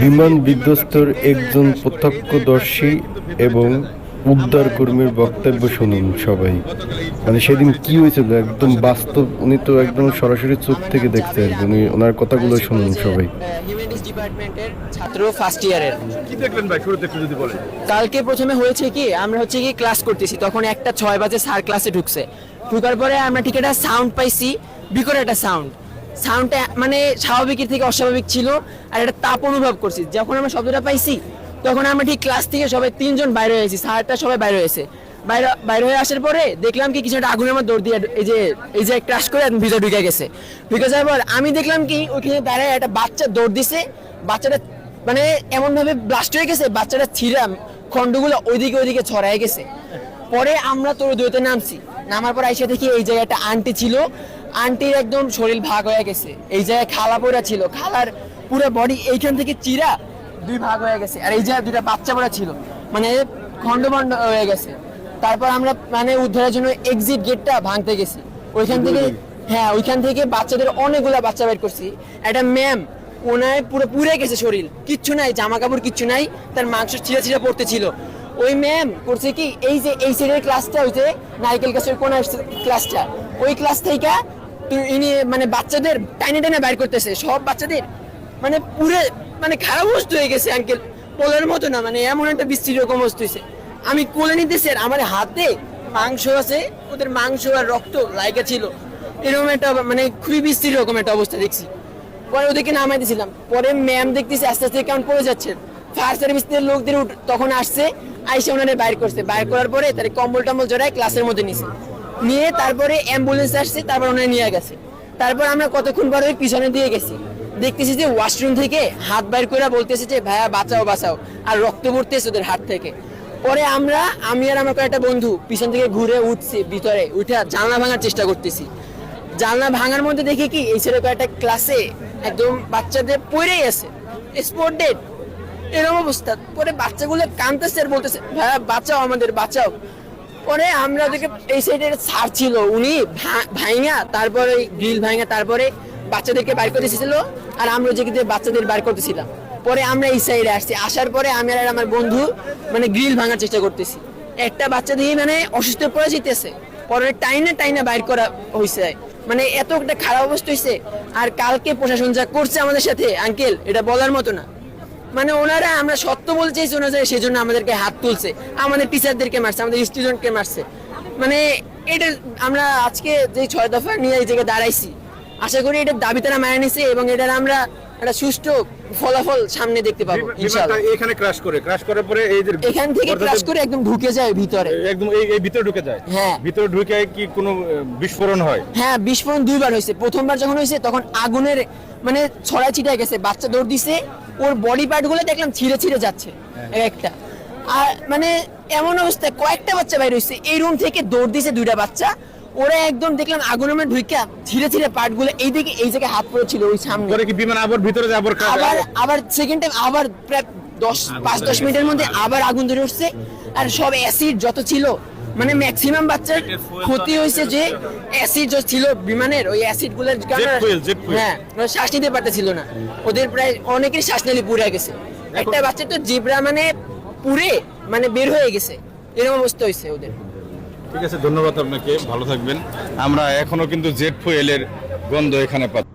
বিমান বিধ্বস্তর একজন প্রত্যক্ষদর্শী এবং উদ্ধার কর্মীর বক্তব্য শুনুন সবাই। মানে সেদিন কি হয়েছিল একদম বাস্তব উনি তো একদম সরাসরি চোখ থেকে দেখতে আর উনি ওনার কথাগুলো শুনুন সবাই। ডিপার্টমেন্টের ছাত্র ফার্স্ট ইয়ারের কি দেখলেন ভাই? শুরুতে একটু যদি বলেন। কালকে প্রথমে হয়েছে কি আমরা হচ্ছে কি ক্লাস করতেছি তখন একটা ছয় বাজে স্যার ক্লাসে ঢুকছে। ঢুকার পরে আমরা ঠিক একটা সাউন্ড পাইছি বিকট একটা সাউন্ড সাউন্ডটা মানে স্বাভাবিকের থেকে অস্বাভাবিক ছিল, আর একটা তাপ অনুভব করছি। যখন আমরা শব্দটা পাইছি, তখন আমরা ঠিক ক্লাস থেকে সবাই তিনজন বাইরে হয়েছি স্যারটা সবাই বাইরে হয়েছে। বাইরে বাইরে হয়ে আসার পরে দেখলাম কি কিছু একটা আগুনের আমার দৌড় দিয়ে এই যে এই যে ক্রাশ করে ভিতরে ঢুকে গেছে। ঢুকে যাওয়ার পর আমি দেখলাম কি ওইখানে দাঁড়ায় একটা বাচ্চা দৌড় দিছে। বাচ্চাটা মানে এমনভাবে ব্লাস্ট হয়ে গেছে, বাচ্চাটা ছিঁড়াম খন্ডগুলো ওইদিকে ওইদিকে ছড়ায় গেছে। পরে আমরা তোর দুইতে নামছি। নামার পর আইসা দেখি এই জায়গায় একটা আন্টি ছিল। আন্টির একদম শরীর ভাগ হয়ে গেছে। এই জায়গায় খালা পড়া ছিল। খালার পুরো বডি এইখান থেকে চিরা দুই ভাগ হয়ে গেছে। আর এই জায়গায় দুটা বাচ্চা পড়া ছিল। মানে খন্ড খন্ড হয়ে গেছে। তারপর আমরা মানে উদ্ধারের জন্য এক্সিট গেটটা ভাঙতে গেছি। ওইখান থেকে হ্যাঁ ওইখান থেকে বাচ্চাদের অনেকগুলা বাচ্চা বের করছি। একটা ম্যাম ওনার পুরো পুড়ে গেছে শরীর। কিচ্ছু নাই জামা কাপড় কিচ্ছু নাই। তার মাংস ছিঁড়া ছিঁড়া পড়তে ছিল। ওই ম্যাম করছে কি এই যে এই সাইডের ক্লাসটা ওই যে নারকেল গাছের কোন ক্লাসটা ওই ক্লাস থেকে ইনি মানে বাচ্চাদের টাইনে টাইনে বাইর করতেছে, সব বাচ্চাদের মানে পুরো মানে খারাপ অবস্থা হয়ে গেছে আঙ্কেল মতো না মানে এমন একটা রকম অবস্থা আমি কোলে নিতেছি আর আমার হাতে মাংস আছে, ওদের মাংস আর রক্ত লাইকা ছিল। এরকম একটা মানে খুবই বৃষ্টির রকম একটা অবস্থা দেখছি। পরে ওদেরকে নামাই পরে ম্যাম দেখতেছি আস্তে আস্তে কেমন পড়ে যাচ্ছে। ফায়ার সার্ভিসের লোকদের তখন আসছে, আইসে ওনাদের বাইর করছে। বাইর করার পরে তার কম্বল টম্বল জড়ায় ক্লাসের মধ্যে নিছে। নিয়ে তারপরে অ্যাম্বুলেন্স আসছে, তারপর ওনারা নিয়ে গেছে। তারপর আমরা কতক্ষণ পরে পিছনে দিয়ে গেছি। দেখতেছি যে ওয়াশরুম থেকে হাত বাইর করে বলতেছে যে, ভাইয়া, বাঁচাও বাঁচাও। আর রক্ত পড়তেছে ওদের হাত থেকে। পরে আমরা, আমি আর আমার কয়েকটা বন্ধু পিছন থেকে ঘুরে উঠছি, ভিতরে উঠে জানলা ভাঙার চেষ্টা করতেছি। জানলা ভাঙার মধ্যে দেখি কি, এই ছেলে কয়েকটা ক্লাসে একদম বাচ্চাদের পড়েই আছে। স্পট ডেট এরকম অবস্থা। পরে বাচ্চাগুলো কাঁদতেছে আর বলতেছে, ভাইয়া, বাঁচাও আমাদের, বাঁচাও। পরে আমরা ওদেরকে এই সাইডে স্যার ছিল উনি ভাইঙা, তারপরে গ্রিল ভাইঙা, তারপরে বাচ্চাদেরকে বাইর করতে এসেছিল আর আমরা যে বাচ্চাদের বাইর করতেছিলাম পরে আমরা এই সাইডে আসছি। আসার পরে আমি আর আমার বন্ধু মানে গ্রিল ভাঙার চেষ্টা করতেছি। একটা বাচ্চা দিয়ে মানে অসুস্থ পড়ে যেতেছে পরে টাইনে টাইনে বাইর করা হয়েছে মানে এত একটা খারাপ অবস্থা হয়েছে আর কালকে প্রশাসন যা করছে আমাদের সাথে, আঙ্কেল, এটা বলার মতো না। মানে ওনারা আমরা সত্য ওনারা সেই জন্য আমাদেরকে হাত তুলছে আমাদের টিচারদেরকে মারছে আমাদের স্টুডেন্টকে মারছে। মানে এটা আমরা আজকে যে ছয় দফা নিয়ে এই জায়গায় দাঁড়াইছি আশা করি এটার দাবি তারা মারা নিছে এবং এটার আমরা একটা সুষ্ঠু ফলাফল সামনে দেখতে পাবো ইনশাআল্লাহ। এখানে ক্রাশ করে ক্রাশ করার পরে এই যে এখান থেকে ক্রাশ করে একদম ঢুকে যায় ভিতরে। একদম এই এই ভিতরে ঢুকে যায়? হ্যাঁ। ভিতরে ঢুকে কি কোনো বিস্ফোরণ হয়? হ্যাঁ বিস্ফোরণ দুইবার হয়েছে। প্রথমবার যখন হয়েছে তখন আগুনের মানে ছড়াই ছিটায় গেছে। বাচ্চা দৌড় দিছে ওর বডি পার্টগুলো দেখলাম ছিঁড়ে ছিঁড়ে যাচ্ছে একটা। আর মানে এমন অবস্থায় কয়েকটা বাচ্চা বাইরে হয়েছে। এই রুম থেকে দৌড় দিছে দুইটা বাচ্চা। ওরা একদম দেখলাম আগুনের মধ্যে ঢুইকা ছিঁড়ে ছিঁড়ে পার্টগুলো এইদিকে এই জায়গায় হাত পড়েছিল ওই সামনে। কি বিমান আবার ভিতরে যায় আবার আবার সেকেন্ড টাইম আবার প্রায় দশ পাঁচ দশ মিনিটের মধ্যে আবার আগুন ধরে উঠছে। আর সব অ্যাসিড যত ছিল মানে ম্যাক্সিমাম বাচ্চার ক্ষতি হয়েছে যে অ্যাসিড ছিল বিমানের ওই অ্যাসিডগুলোর। হ্যাঁ শ্বাস নিতে পারতেছিল না। ওদের প্রায় অনেকের শ্বাস নালি পুড়ে গেছে। একটা বাচ্চা তো জিব্রা মানে পুড়ে মানে বের হয়ে গেছে। এরকম অবস্থা হয়েছে ওদের। ঠিক আছে ধন্যবাদ আপনাকে। ভালো থাকবেন। আমরা এখনও কিন্তু জেট ফুয়েলের গন্ধ এখানে পাচ্ছি।